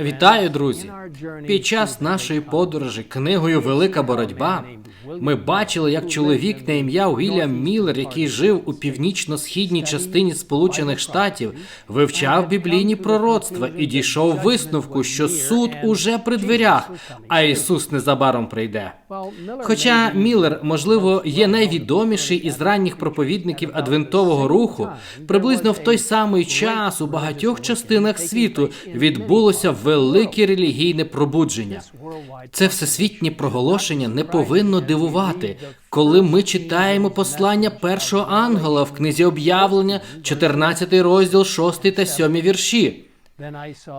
Вітаю, друзі! Під час нашої подорожі книгою Велика боротьба ми бачили, як чоловік на ім'я Уільям Міллер, який жив у північно-східній частині Сполучених Штатів, вивчав біблійні пророцтва і дійшов висновку, що суд уже при дверях, а Ісус незабаром прийде. Хоча Міллер, можливо, є найвідоміший із ранніх проповідників адвентового руху, приблизно в той самий час у багатьох частинах світу відбулося велике релігійне пробудження. Це всесвітнє проголошення не повинно дивувати, коли ми читаємо послання першого ангела в книзі об'явлення, 14 розділ, 6 та 7 вірші.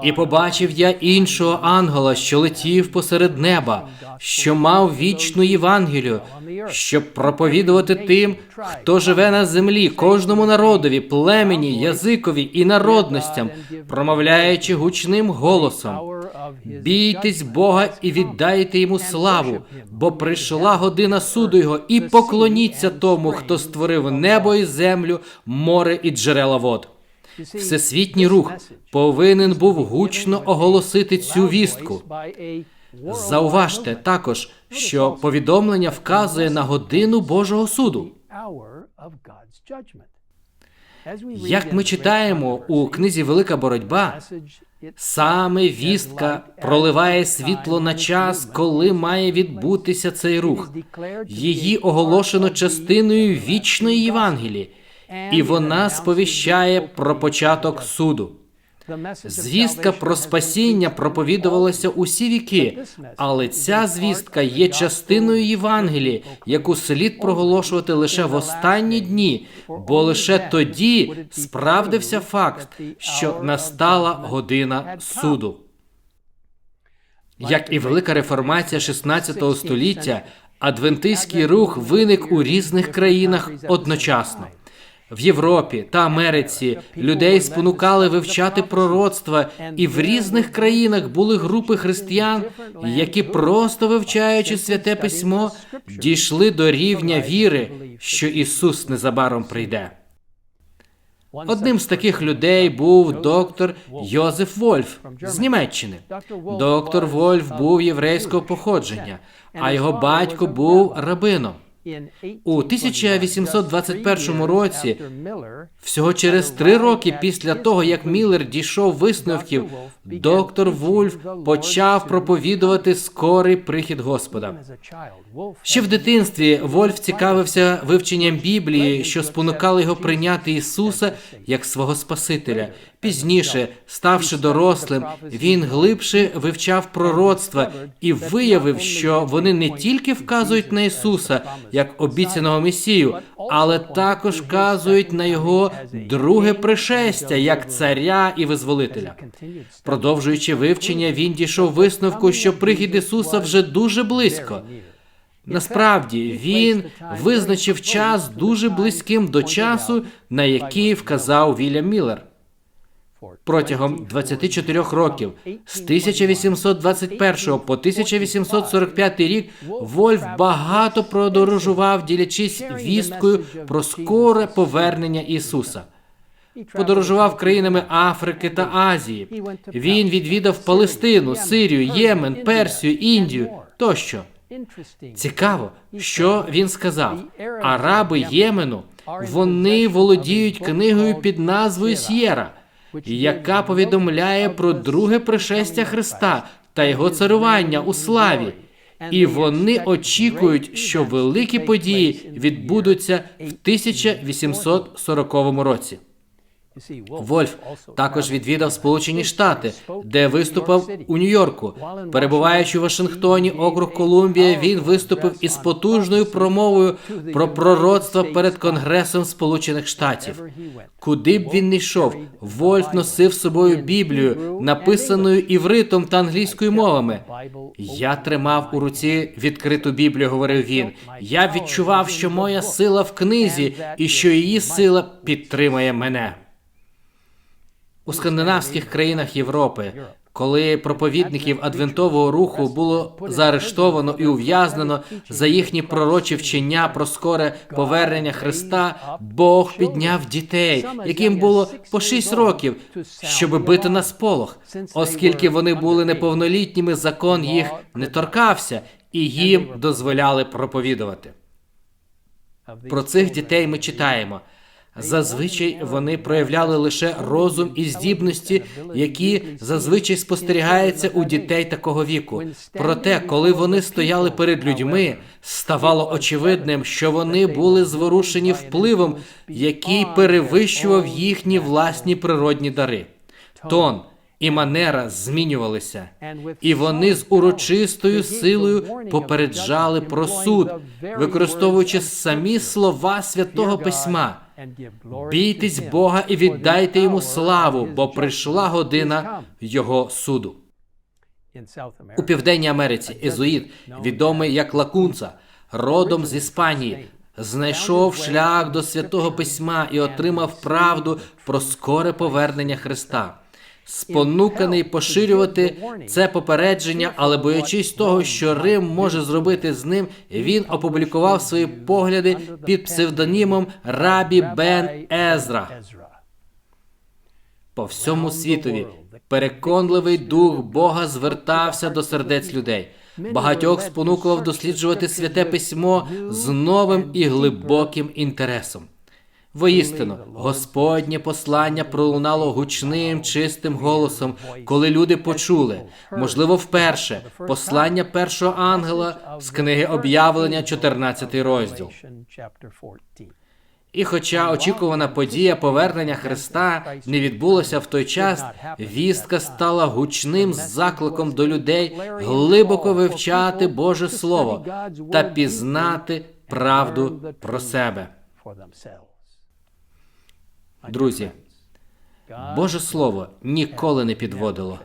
І побачив я іншого ангела, що летів посеред неба, що мав вічну Євангелію, щоб проповідувати тим, хто живе на землі, кожному народові, племені, язикові і народностям, промовляючи гучним голосом. Бійтесь Бога і віддайте йому славу, бо прийшла година суду його, і поклоніться тому, хто створив небо і землю, море і джерела вод. Всесвітній рух повинен був гучно оголосити цю вістку. Зауважте також, що повідомлення вказує на годину Божого суду. Як ми читаємо у книзі Велика боротьба, саме вістка проливає світло на час, коли має відбутися цей рух. Її оголошено частиною вічної Євангелії, і вона сповіщає про початок суду. Звістка про спасіння проповідувалася усі віки, але ця звістка є частиною Євангелії, яку слід проголошувати лише в останні дні, бо лише тоді справдився факт, що настала година суду. Як і велика реформація 16 століття, адвентистський рух виник у різних країнах одночасно. В Європі та Америці людей спонукали вивчати пророцтва, і в різних країнах були групи християн, які просто вивчаючи святе письмо, дійшли до рівня віри, що Ісус незабаром прийде. Одним з таких людей був доктор Йозеф Вольф з Німеччини. Доктор Вольф був єврейського походження, а його батько був рабином. У 1821 році, всього через три роки після того, як Міллер дійшов висновків, доктор Вульф почав проповідувати скорий прихід Господа. Ще в дитинстві Вольф цікавився вивченням Біблії, що спонукало його прийняти Ісуса як свого Спасителя. Пізніше, ставши дорослим, він глибше вивчав пророцтва і виявив, що вони не тільки вказують на Ісуса як обіцяного Месію, але також вказують на його друге пришестя як царя і визволителя. Продовжуючи вивчення, він дійшов висновку, що прихід Ісуса вже дуже близько. Насправді він визначив час дуже близьким до часу, на який вказав Вільям Міллер. Протягом 24 років з 1821 по 1845 рік Вольф багато подорожував, ділячись вісткою про скоре повернення Ісуса. Подорожував країнами Африки та Азії. Він відвідав Палестину, Сирію, Ємен, Персію, Індію тощо. Цікаво, що він сказав. Араби Ємену вони володіють книгою під назвою С'єра, яка повідомляє про друге пришестя Христа та його царювання у славі. І вони очікують, що великі події відбудуться в 1840 році. Вольф також відвідав Сполучені Штати, де виступав у Нью-Йорку. Перебуваючи в Вашингтоні, округ Колумбія, він виступив із потужною промовою про пророцтво перед Конгресом Сполучених Штатів. Куди б він не йшов, Вольф носив з собою Біблію, написаною івритом та англійською мовами. Я тримав у руці відкриту Біблію, говорив він. Я відчував, що моя сила в книзі і що її сила підтримує мене. У скандинавських країнах Європи коли проповідників адвентового руху було заарештовано і ув'язнено за їхні пророчі вчення про скоре повернення Христа, Бог підняв дітей, яким було по 6 років, щоб бити на сполох, оскільки вони були неповнолітніми, закон їх не торкався, і їм дозволяли проповідувати. Про цих дітей ми читаємо. Зазвичай вони проявляли лише розум і здібності, які зазвичай спостерігаються у дітей такого віку. Проте, коли вони стояли перед людьми, ставало очевидним, що вони були зворушені впливом, який перевищував їхні власні природні дари. Тон і манера змінювалися, і вони з урочистою силою попереджали про суд, використовуючи самі слова святого письма. Бійтесь Бога і віддайте йому славу, бо прийшла година його суду. У Південній Америці Езуїт, відомий як Лакунца, родом з Іспанії, знайшов шлях до святого письма і отримав правду про скоре повернення Христа. Спонуканий поширювати це попередження, але боячись того, що Рим може зробити з ним, він опублікував свої погляди під псевдонімом Рабі Бен Езра. По всьому світові переконливий дух Бога звертався до сердець людей. Багатьох спонукував досліджувати святе письмо з новим і глибоким інтересом. Воістину, Господнє послання пролунало гучним, чистим голосом, коли люди почули, можливо, вперше послання першого ангела з книги об'явлення, 14 розділ. І хоча очікувана подія повернення Христа не відбулася в той час, вістка стала гучним закликом до людей глибоко вивчати Боже Слово та пізнати правду про себе. Друзі, Боже Слово ніколи не підводило.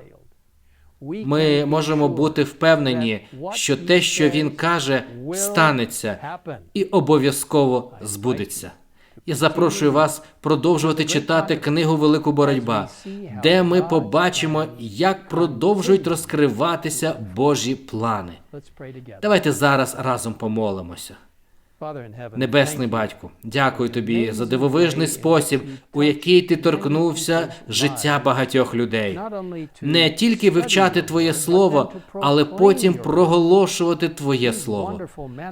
Ми можемо бути впевнені, що те, що він каже, станеться і обов'язково збудеться. Я запрошую вас продовжувати читати книгу Велику боротьба, де ми побачимо, як продовжують розкриватися Божі плани. Давайте зараз разом помолимося. Небесний батьку, дякую тобі за дивовижний спосіб, у який ти торкнувся життя багатьох людей. Не тільки вивчати Твоє слово, але потім проголошувати Твоє слово.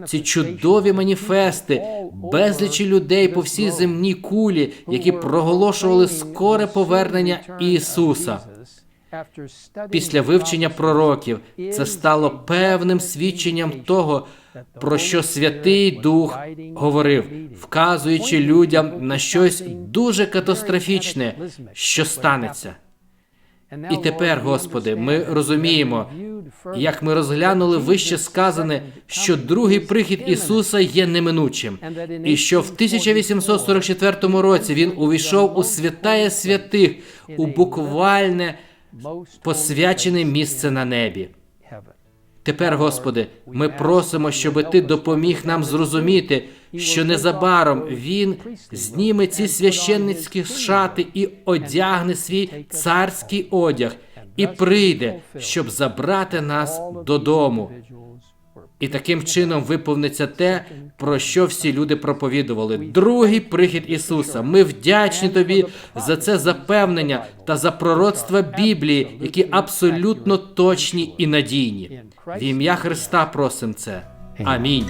Ці чудові маніфести, безлічі людей по всій земній кулі, які проголошували скоре повернення Ісуса. Після вивчення пророків це стало певним свідченням того, про що Святий Дух говорив, вказуючи людям на щось дуже катастрофічне, що станеться. І тепер, Господи, ми розуміємо, як ми розглянули вище сказане, що другий прихід Ісуса є неминучим, і що в 1844 році він увійшов у святає святих, у буквальне посвячене місце на небі. Тепер, Господи, ми просимо, щоб Ти допоміг нам зрозуміти, що незабаром Він зніме ці священницькі шати і одягне свій царський одяг, і прийде, щоб забрати нас додому. І таким чином виповниться те, про що всі люди проповідували. Другий прихід Ісуса. Ми вдячні тобі за це запевнення та за пророцтва Біблії, які абсолютно точні і надійні. В ім'я Христа просим це. Амінь.